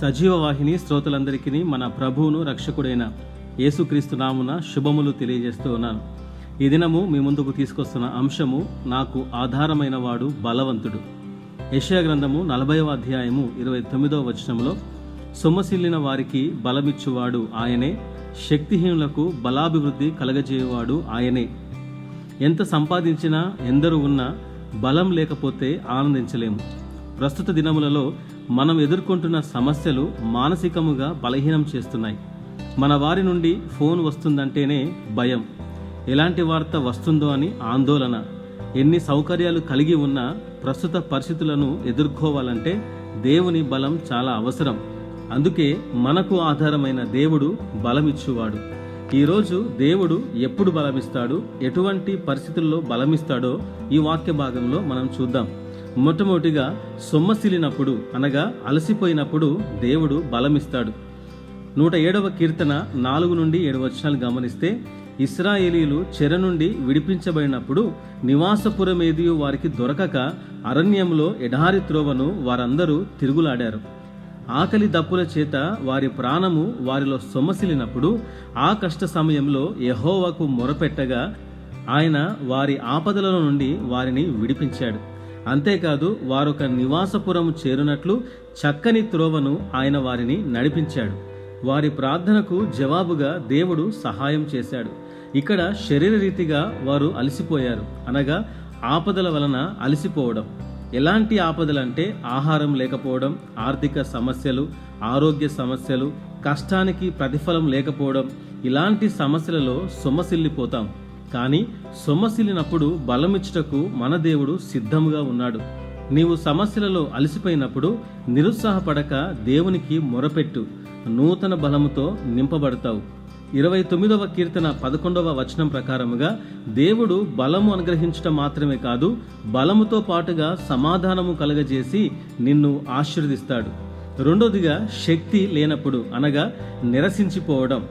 సజీవ వాహిని శ్రోతలందరికీ మన ప్రభువును రక్షకుడైన యేసుక్రీస్తు నామున శుభములు తెలియజేస్తూ ఉన్నాను. ఈ దినము మీ ముందుకు తీసుకొస్తున్న అంశము నాకు ఆధారమైన వాడు బలవంతుడు. యషయా గ్రంథము నలభైవ అధ్యాయము ఇరవై తొమ్మిదవ వచనంలో సొమ్మసిల్లిన వారికి బలమిచ్చువాడు ఆయనే శక్తిహీనులకు బలాభివృద్ధి కలగజేయవాడు ఆయనే. ఎంత సంపాదించినా ఎందరు ఉన్నా బలం లేకపోతే ఆనందించలేము. ప్రస్తుత దినములలో మనం ఎదుర్కొంటున్న సమస్యలు మానసికముగా బలహీనం చేస్తున్నాయి. మన వారి నుండి ఫోన్ వస్తుందంటేనే భయం. ఎలాంటి వార్త వస్తుందో అని ఆందోళన. ఎన్ని సౌకర్యాలు కలిగి ఉన్నా ప్రస్తుత పరిస్థితులను ఎదుర్కోవాలంటే దేవుని బలం చాలా అవసరం. అందుకే మనకు ఆధారమైన దేవుడు బలమిచ్చువాడు. ఈరోజు దేవుడు ఎప్పుడు బలమిస్తాడు? ఎటువంటి పరిస్థితుల్లో బలమిస్తాడో ఈ వాక్య భాగంలో మనం చూద్దాం. మొట్టమొదటిగా సొమ్మసిలినప్పుడు అనగా అలసిపోయినప్పుడు దేవుడు బలమిస్తాడు. నూట ఏడవ కీర్తన నాలుగు నుండి ఏడు వచనాలు గమనిస్తే ఇస్రాయేలీలు చెర నుండి విడిపించబడినప్పుడు నివాసపురమేదియు వారికి దొరకక అరణ్యంలో ఎడారి త్రోవను వారందరూ తిరుగులాడారు. ఆకలి దప్పుల చేత వారి ప్రాణము వారిలో సొమ్మసిలినప్పుడు ఆ కష్ట సమయంలో యహోవాకు మొరపెట్టగా ఆయన వారి ఆపదల నుండి వారిని విడిపించాడు. అంతేకాదు వారొక నివాసపురం చేరునట్లు చక్కని త్రోవను ఆయన వారిని నడిపించాడు. వారి ప్రార్థనకు జవాబుగా దేవుడు సహాయం చేశాడు. ఇక్కడ శరీర రీతిగా వారు అలసిపోయారు. అనగా ఆపదల వలన అలసిపోవడం. ఎలాంటి ఆపదలంటే ఆహారం లేకపోవడం ఆర్థిక సమస్యలు ఆరోగ్య సమస్యలు కష్టానికి ప్రతిఫలం లేకపోవడం ఇలాంటి సమస్యలలో సొమ్మసిల్లిపోతాం. కానీ సొమ్మసిల్లినప్పుడు బలమిచ్చుటకు మన దేవుడు సిద్ధముగా ఉన్నాడు. నీవు సమస్యలలో అలసిపోయినప్పుడు నిరుత్సాహపడక దేవునికి మొరపెట్టు. నూతన బలముతో నింపబడతావు. ఇరవై తొమ్మిదవ కీర్తన పదకొండవ వచనం ప్రకారముగా దేవుడు బలము అనుగ్రహించటం మాత్రమే కాదు బలముతో పాటుగా సమాధానము కలగజేసి నిన్ను ఆశీర్దిస్తాడు రెండోదిగా శక్తి లేనప్పుడు అనగా నిరసించిపోవడం.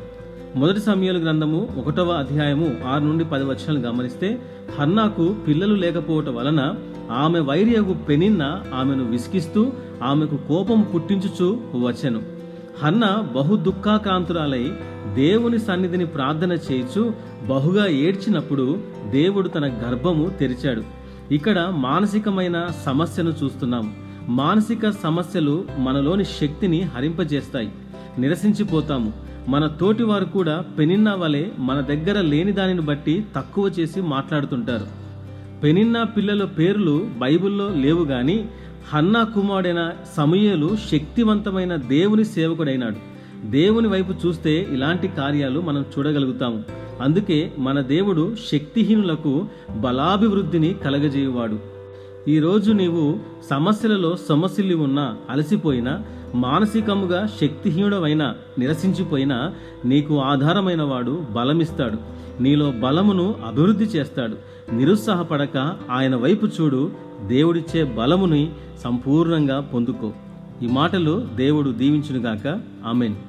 మొదటి సమయాల గ్రంథము ఒకటవ అధ్యాయము ఆరు నుండి పది వచనాలు గమనిస్తే హన్నాకు పిల్లలు లేకపోవటం వలన ఆమె వైర్యగు పెనిన్న ఆమెను విసిగిస్తూ ఆమెకు కోపం పుట్టించుచు వచ్చెను. హన్న బహు దుఃఖాక్రాంతురాలై దేవుని సన్నిధిని ప్రార్థన చేయిచు బహుగా ఏడ్చినప్పుడు దేవుడు తన గర్భము తెరిచాడు. ఇక్కడ మానసికమైన సమస్యను చూస్తున్నాం. మానసిక సమస్యలు మనలోని శక్తిని హరింపజేస్తాయి. నిరసించిపోతాము. మన తోటి వారు కూడా పెనిన్నా వలె మన దగ్గర లేని దానిని బట్టి తక్కువ చేసి మాట్లాడుతుంటారు. పెనిన్నా పిల్లల పేర్లు బైబిల్లో లేవు గాని హన్నా కుమారుడైన సమయలు శక్తివంతమైన దేవుని సేవకుడైనాడు. దేవుని వైపు చూస్తే ఇలాంటి కార్యాలు మనం చూడగలుగుతాము. అందుకే మన దేవుడు శక్తిహీనులకు బలాభివృద్ధిని కలగజేయువాడు. ఈరోజు నీవు సమస్యలలో సమస్యలు ఉన్నా అలసిపోయినా మానసికముగా శక్తిహీనుడవైనా నిరసించిపోయినా నీకు ఆధారమైన వాడు బలమిస్తాడు. నీలో బలమును అభివృద్ధి చేస్తాడు. నిరుత్సాహపడక ఆయన వైపు చూడు. దేవుడిచ్చే బలముని సంపూర్ణంగా పొందుకో. ఈ మాటలు దేవుడు దీవించునుగాక. ఆమెను.